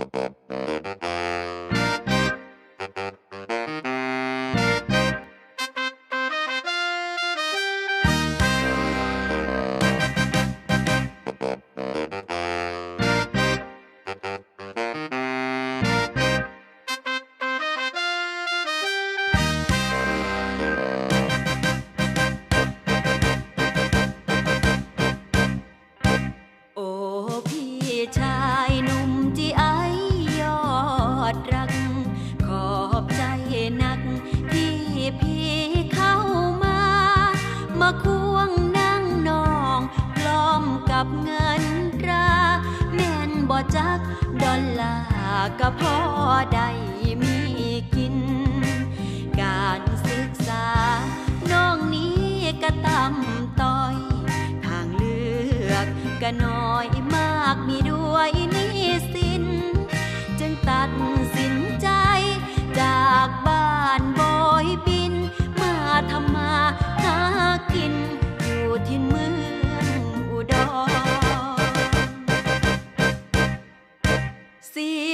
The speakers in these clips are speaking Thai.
Thank you. ควงนั่งนองพร้อมกับเงินตรา แม่นบ่จัก ดอลลาร์ก็พอได้มีกิน การศึกษา น้องนี้ก็ต่ำต้อย ทางเลือกก็น้อย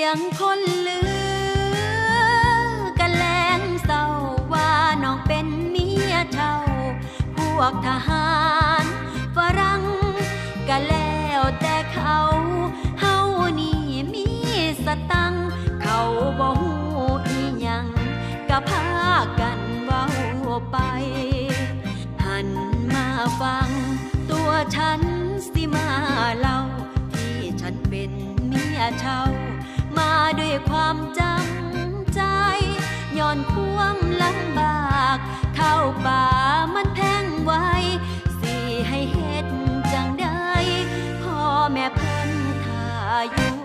ยงคนลือกันแลงเศร้าว่าน้องเป็นเมียเช่า พวกทหารฝรั่งก็แล้วแต่เขาเฮานี่มีสตัง เขาบ่ฮู้อีหยังก็พากันเว้าไป หันมาฟัง ตัวฉันสิมาเล่าที่ฉันเป็นเมียเช่ามา ด้วยความจำใจ ย้อนความลำบาก เข้าป่ามันแพงไว้สิให้เฮ็ดจังได้พ่อแม่เพิ่นทาอยู่